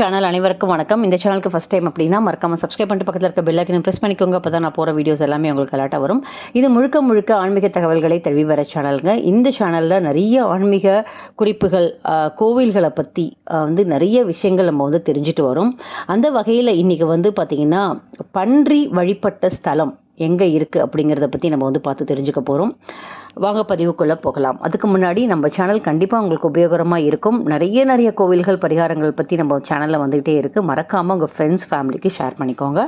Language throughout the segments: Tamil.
சேனல் அனைவருக்கும் வணக்கம். இந்த சேனலுக்கு ஃபஸ்ட் டைம் அப்படின்னா மறக்காம சப்ஸ்கிரைப் பண்ணிட்டு பக்கத்தில் இருக்க பெல்லைக்கனை ப்ரெஸ் பண்ணிக்கோங்க. அப்போ தான் நான் போகிற வீடியோஸ் எல்லாமே உங்களுக்கு அலாட்டாக வரும். இது முழுக்க முழுக்க ஆன்மீக தகவல்களை தழுவி வர சேனலுங்க இந்த சேனலில் நிறைய ஆன்மீக குறிப்புகள் கோவில்களை பற்றி வந்து நிறைய விஷயங்கள் நம்ம வந்து தெரிஞ்சுட்டு வரும். அந்த வகையில் இன்றைக்கி வந்து பார்த்திங்கன்னா பன்றி வழிபட்ட ஸ்தலம் எங்கே இருக்குது அப்படிங்கிறத பற்றி நம்ம வந்து பார்த்து தெரிஞ்சுக்க போகிறோம் வாங்க பதிவுக்குள்ளே போகலாம். அதுக்கு முன்னாடி நம்ம சேனல் கண்டிப்பாக உங்களுக்கு உபயோகரமாக இருக்கும். நிறைய நிறைய கோவில்கள் பரிகாரங்கள் பற்றி நம்ம சேனலில் வந்துகிட்டே இருக்குது மறக்காமல் உங்கள் ஃப்ரெண்ட்ஸ் ஃபேமிலிக்கு ஷேர் பண்ணிக்கோங்க.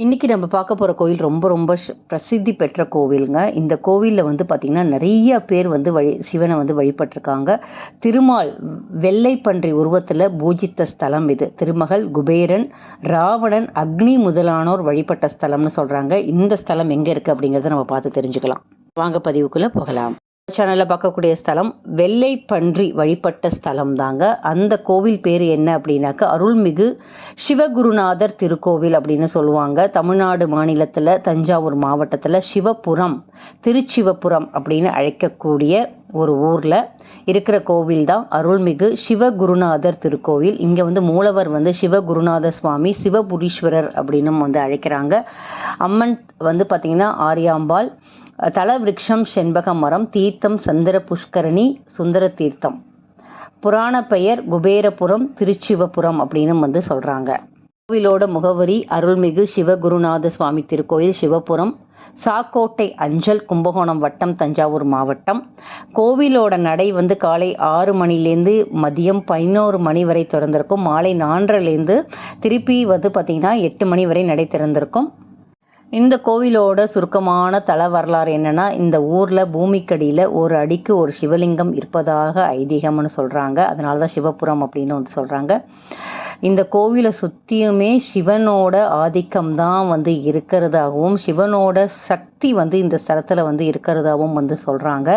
இன்றைக்கி நம்ம பார்க்க போகிற கோவில் ரொம்ப ரொம்ப ஷ்- பிரசித்தி பெற்ற கோவிலுங்க. இந்த கோவிலில் வந்து பார்த்திங்கன்னா நிறைய பேர் வந்து வழி சிவனை வந்து வழிபட்டிருக்காங்க. திருமால் வெள்ளை பன்றி உருவத்தில் பூஜித்த ஸ்தலம் இது. திருமகள் குபேரன் ராவணன் அக்னி முதலானோர் வழிபட்ட ஸ்தலம்னு சொல்கிறாங்க இந்த ஸ்தலம் எங்கே இருக்குது அப்படிங்கிறத நம்ம பார்த்து தெரிஞ்சுக்கலாம். வாங்க பதிவுக்குள்ளே போகலாம். சேனலில் பார்க்கக்கூடிய ஸ்தலம் வெள்ளை பன்றி வழிபட்ட ஸ்தலம் தாங்க. அந்த கோவில் பேர் என்ன அப்படின்னாக்கா அருள்மிகு சிவகுருநாதர் திருக்கோவில் அப்படின்னு சொல்லுவாங்க. தமிழ்நாடு மாநிலத்தில் தஞ்சாவூர் மாவட்டத்தில் சிவபுரம் திருச்சிவபுரம் அப்படின்னு அழைக்கக்கூடிய ஒரு ஊரில் இருக்கிற கோவில் தான் அருள்மிகு சிவகுருநாதர் திருக்கோவில். இங்கே வந்து மூலவர் வந்து சிவகுருநாத சுவாமி சிவபுரீஸ்வரர் அப்படின்னும் வந்து அழைக்கிறாங்க. அம்மன் வந்து பார்த்திங்கன்னா ஆரியாம்பாள் தல செண்பக மரம் தீர்த்தம் சந்திர புஷ்கரணி சுந்தர தீர்த்தம். புராண பெயர் குபேரபுரம் திருச்சிவபுரம் அப்படின்னு வந்து சொல்கிறாங்க கோவிலோட முகவரி அருள்மிகு சிவகுருநாத சுவாமி திருக்கோயில் சிவபுரம் சாக்கோட்டை அஞ்சல் கும்பகோணம் வட்டம் தஞ்சாவூர் மாவட்டம். கோவிலோட நடை வந்து காலை ஆறு மணிலேருந்து மதியம் பதினோரு மணி வரை திறந்திருக்கும். மாலை நான்கிலேருந்து திருப்பி வந்து பார்த்திங்கன்னா எட்டு மணி வரை நடை திறந்திருக்கும். இந்த கோவிலோட சுருக்கமான தல வரலாறு என்னென்னா இந்த ஊரில் பூமிக்கடியில் ஒரு அடிக்கு ஒரு சிவலிங்கம் இருப்பதாக ஐதீகம்னு சொல்கிறாங்க அதனால தான் சிவபுரம் அப்படின்னு வந்து சொல்கிறாங்க இந்த கோவிலை சுற்றியுமே சிவனோட ஆதிக்கம் தான் வந்து இருக்கிறதாகவும் சிவனோட சக்தி வந்து இந்த ஸ்தலத்தில் வந்து இருக்கிறதாகவும் வந்து சொல்கிறாங்க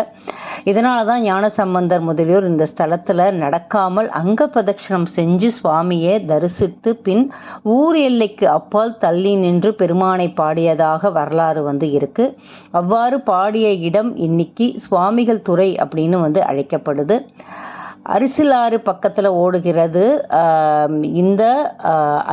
இதனால தான் ஞான சம்பந்தர் முதலியோர் இந்த ஸ்தலத்தில் நடக்காமல் அங்க பிரதட்சணம் செஞ்சு சுவாமியை தரிசித்து பின் ஊர் எல்லைக்கு அப்பால் தள்ளி நின்று பெருமானை பாடியதாக வரலாறு வந்து இருக்கு. அவ்வாறு பாடிய இடம் இன்னைக்கு சுவாமிகள் துறை அப்படின்னு வந்து அழைக்கப்படுது. அரிசிலாறு பக்கத்தில் ஓடுகிறது. இந்த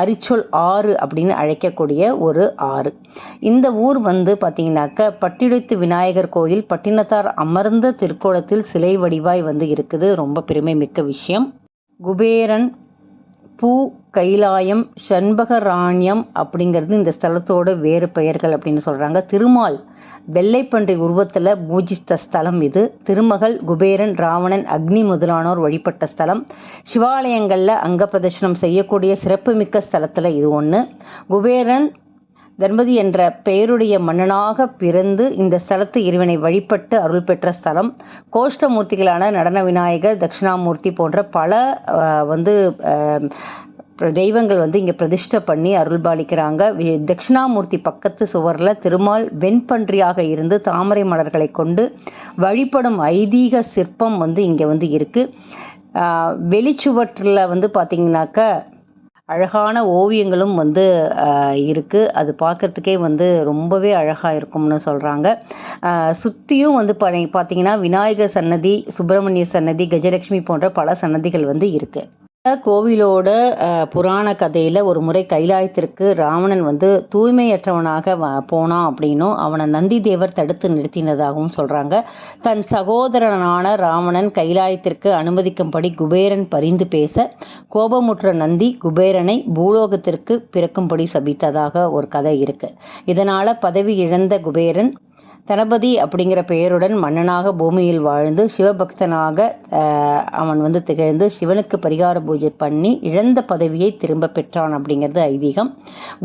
அரிச்சொல் ஆறு அப்படின்னு அழைக்கக்கூடிய ஒரு ஆறு. இந்த ஊர் வந்து பார்த்திங்கனாக்க பட்டிடுத்து விநாயகர் கோயில் பட்டினத்தார் அமர்ந்த திருக்கோலத்தில் சிலை வடிவாய் வந்து இருக்குது. ரொம்ப பெருமை மிக்க விஷயம். குபேரன் பூ கைலாயம் சண்பகராணியம் அப்படிங்கிறது இந்த ஸ்தலத்தோட வேறு பெயர்கள் அப்படின்னு சொல்கிறாங்க திருமால் வெள்ளைப்பன்றி உருவத்தில் பூஜித்த ஸ்தலம் இது. திருமகள் குபேரன் ராவணன் அக்னி முதலானோர் வழிபட்ட ஸ்தலம். சிவாலயங்களில் அங்க பிரதர்ஷனம் செய்யக்கூடிய சிறப்புமிக்க ஸ்தலத்தில் இது ஒன்று குபேரன் தர்மதி என்ற பெயருடைய மன்னனாக பிறந்து இந்த ஸ்தலத்து இறைவனை வழிபட்டு அருள் பெற்ற ஸ்தலம். கோஷ்டமூர்த்திகளான நடன விநாயகர் தட்சிணாமூர்த்தி போன்ற பல வந்து தெய்வங்கள் வந்து இங்கே பிரதிஷ்டை பண்ணி அருள்பாலிக்கிறாங்க. தட்சிணாமூர்த்தி பக்கத்து சுவரில் திருமால் வெண்பன்றியாக இருந்து தாமரை மலர்களை கொண்டு வழிபடும் ஐதீக சிற்பம் வந்து இங்கே வந்து இருக்குது வெளிச்சுவற்றில் வந்து பார்த்திங்கனாக்கா அழகான ஓவியங்களும் வந்து இருக்குது அது பார்க்கறதுக்கே வந்து ரொம்பவே அழகாக இருக்கும்னு சொல்கிறாங்க சுற்றியும் வந்து பா பார்த்தீங்கன்னா விநாயகர் சன்னதி சுப்பிரமணிய சன்னதி கஜலட்சுமி போன்ற பல சன்னதிகள் வந்து இருக்குது கோவிலோட புராண கதையில் ஒரு முறை கைலாயத்திற்கு ராவணன் வந்து தூய்மையற்றவனாக வ போனான் அப்படின்னும் அவனை நந்தி தேவர் தடுத்து நிறுத்தினதாகவும் சொல்கிறாங்க தன் சகோதரனான ராவணன் கைலாயத்திற்கு அனுமதிக்கும்படி குபேரன் பரிந்து பேச கோபமுற்ற நந்தி குபேரனை பூலோகத்திற்கு பிறக்கும்படி சபித்ததாக ஒரு கதை இருக்குது இதனால் பதவி இழந்த குபேரன் தளபதி அப்படிங்கிற பெயருடன் மன்னனாக பூமியில் வாழ்ந்து சிவபக்தனாக அவன் வந்து திகழ்ந்து சிவனுக்கு பரிகார பூஜை பண்ணி இழந்த பதவியை திரும்ப பெற்றான் அப்படிங்கிறது ஐதீகம்.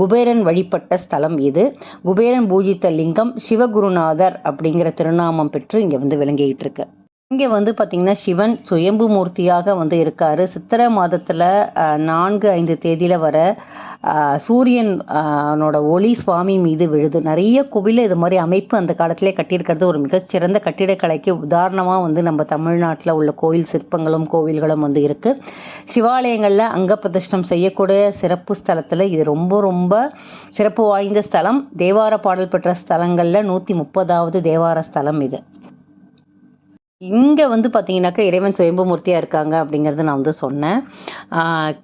குபேரன் வழிபட்ட ஸ்தலம் இது. குபேரன் பூஜித்த லிங்கம் சிவகுருநாதர் அப்படிங்கிற திருநாமம் பெற்று இங்கே வந்து விளங்கிக்கிட்டு இருக்கு. இங்கே வந்து பார்த்திங்கன்னா சிவன் சுயம்பு மூர்த்தியாக வந்து இருக்கார். சித்திரை மாதத்தில் நான்கு ஐந்து தேதியில் வர சூரியன் ஆஹ், ஒளி சுவாமி மீது விழுது. நிறைய கோவிலில் இது மாதிரி அமைப்பு அந்த காலத்திலே கட்டியிருக்கிறது ஒரு மிகச்சிறந்த கட்டிடக்கலைக்கு உதாரணமாக வந்து நம்ம தமிழ்நாட்டில் உள்ள கோயில் சிற்பங்களும் கோவில்களும் வந்து இருக்குது சிவாலயங்களில் அங்க பிரதிஷ்டம் செய்யக்கூடிய சிறப்பு ஸ்தலத்தில் இது ரொம்ப ரொம்ப சிறப்பு வாய்ந்த ஸ்தலம். தேவார பாடல் பெற்ற ஸ்தலங்களில் நூற்றி முப்பதாவது தேவார ஸ்தலம் இது. இங்கே வந்து பார்த்தீங்கன்னாக்கா இறைவன் சுயம்புமூர்த்தியாக இருக்காங்க அப்படிங்கிறது நான் வந்து சொன்னேன்.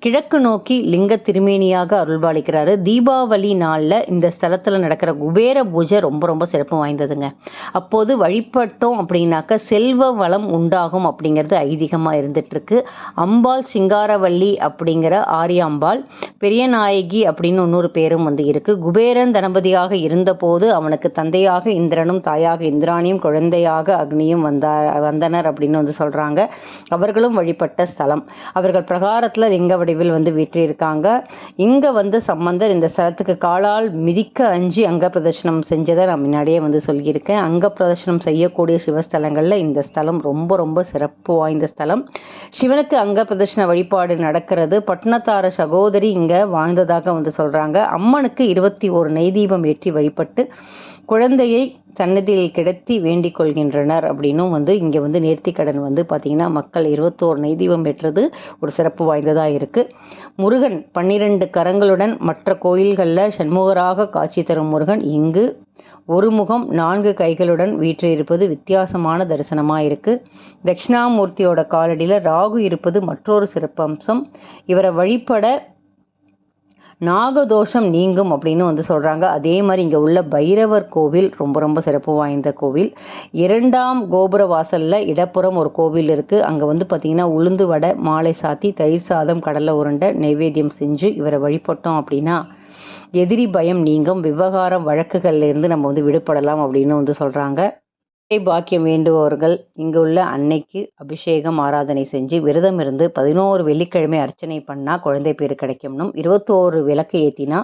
கிழக்கு நோக்கி லிங்க திருமேனியாக அருள்பாலிக்கிறாரு. தீபாவளி நாளில் இந்த ஸ்தலத்தில் நடக்கிற குபேர பூஜை ரொம்ப ரொம்ப சிறப்பு வாய்ந்ததுங்க. அப்போது வழிபட்டோம் அப்படின்னாக்கா செல்வ வளம் உண்டாகும் அப்படிங்கிறது ஐதீகமாக இருந்துகிட்ருக்கு அம்பாள் சிங்காரவல்லி அப்படிங்கிற ஆரியாம்பாள் பெரியநாயகி அப்படின்னு இன்னொரு பேரும் வந்து இருக்குது குபேரன் தனபதியாக இருந்தபோது அவனுக்கு தந்தையாக இந்திரனும் தாயாக இந்திராணியும் குழந்தையாக அக்னியும் வந்தார் வந்தனர் அப்படின்னு வந்து சொல்கிறாங்க அவர்களும் வழிபட்ட ஸ்தலம். அவர்கள் பிரகாரத்தில் லிங்க வடிவில் வந்து வீற்றிருக்காங்க. இங்கே வந்து சம்பந்தர் இந்த ஸ்தலத்துக்கு காலால் மிதிக்க அஞ்சு அங்க பிரதர்ஷனம் செஞ்சதை நான் முன்னாடியே வந்து சொல்லியிருக்கேன். அங்க பிரதர்ஷனம் செய்யக்கூடிய சிவஸ்தலங்களில் இந்த ஸ்தலம் ரொம்ப ரொம்ப சிறப்பு வாய்ந்த ஸ்தலம். சிவனுக்கு அங்க பிரதர்ஷன வழிபாடு நடக்கிறது. பட்னத்தார சகோதரி இங்கே வாழ்ந்ததாக வந்து சொல்கிறாங்க அம்மனுக்கு இருபத்தி ஒரு நெய் தீபம் ஏற்றி வழிபட்டு குழந்தையை சன்னதியில் கிடத்தி வேண்டிக் கொள்கின்றனர் அப்படின்னும் வந்து இங்கே வந்து நேர்த்திக்கடன் வந்து பார்த்திங்கன்னா மக்கள் இருபத்தோரு நெய் தீபம் ஒரு சிறப்பு வாய்ந்ததாக இருக்குது முருகன் பன்னிரண்டு கரங்களுடன் மற்ற கோயில்களில் சண்முகராக காட்சி தரும் முருகன் இங்கு ஒரு முகம் நான்கு கைகளுடன் வீற்றிருப்பது வித்தியாசமான தரிசனமாக இருக்குது தட்சிணாமூர்த்தியோட காலடியில் ராகு இருப்பது மற்றொரு சிறப்பம்சம். இவரை வழிபட நாகதோஷம் நீங்கும் அப்படின்னு வந்து சொல்கிறாங்க அதே மாதிரி இங்கே உள்ள பைரவர் கோவில் ரொம்ப ரொம்ப சிறப்பு வாய்ந்த கோவில். இரண்டாம் கோபுர வாசலில் இடப்புறம் ஒரு கோவில் இருக்குது அங்கே வந்து பார்த்திங்கன்னா உளுந்து வடை மாலை சாத்தி தயிர் சாதம் கடலை உருண்டை நைவேத்தியம் செஞ்சு இவரை வழிபட்டோம் அப்படின்னா எதிரி பயம் நீங்கும். விவகாரம் வழக்குகள்லேருந்து நம்ம வந்து விடுபடலாம் அப்படின்னு வந்து சொல்கிறாங்க பாக்கியம் வேண்டுபவர்கள் இங்கு உள்ள அன்னைக்கு அபிஷேகம் ஆராதனை செஞ்சு விரதம் இருந்து பதினோரு வெள்ளிக்கிழமை அர்ச்சனை பண்ணால் குழந்தை பேர் கிடைக்கும்னும் இருபத்தோரு விளக்கு ஏற்றினா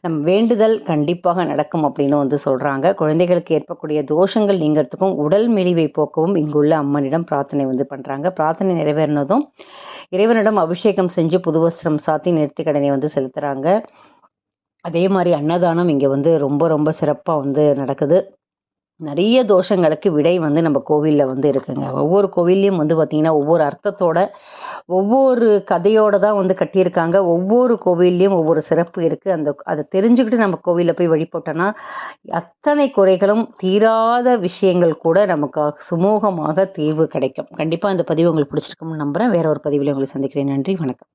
நம் வேண்டுதல் கண்டிப்பாக நடக்கும் அப்படின்னு வந்து சொல்கிறாங்க குழந்தைகளுக்கு ஏற்பக்கூடிய தோஷங்கள் நீங்கிறதுக்கும் உடல் மெலிவை போக்கவும் இங்குள்ள அம்மனிடம் பிரார்த்தனை வந்து பண்ணுறாங்க பிரார்த்தனை நிறைவேறினதும் இறைவனிடம் அபிஷேகம் செஞ்சு புது வஸ்திரம் சாத்தி நேர்த்திக் கடனை வந்து செலுத்துகிறாங்க அதே மாதிரி அன்னதானம் இங்கே வந்து ரொம்ப ரொம்ப சிறப்பாக வந்து நடக்குது. நிறைய தோஷங்களுக்கு விடை வந்து நம்ம கோவிலில் வந்து இருக்குங்க. ஒவ்வொரு கோவில்லையும் வந்து பார்த்திங்கன்னா ஒவ்வொரு அர்த்தத்தோட ஒவ்வொரு கதையோடு தான் வந்து கட்டியிருக்காங்க. ஒவ்வொரு கோவில்லையும் ஒவ்வொரு சிறப்பு இருக்குது அந்த அதை தெரிஞ்சுக்கிட்டு நம்ம கோவிலில் போய் வழிபட்டோன்னா அத்தனை குறைகளும் தீராத விஷயங்கள் கூட நமக்கு சுமூகமாக தீர்வு கிடைக்கும். கண்டிப்பாக இந்த பதிவு உங்களுக்கு பிடிச்சிருக்கும்னு நம்புகிறேன் வேற ஒரு பதிவில் உங்களை சந்திக்கிறேன். நன்றி வணக்கம்.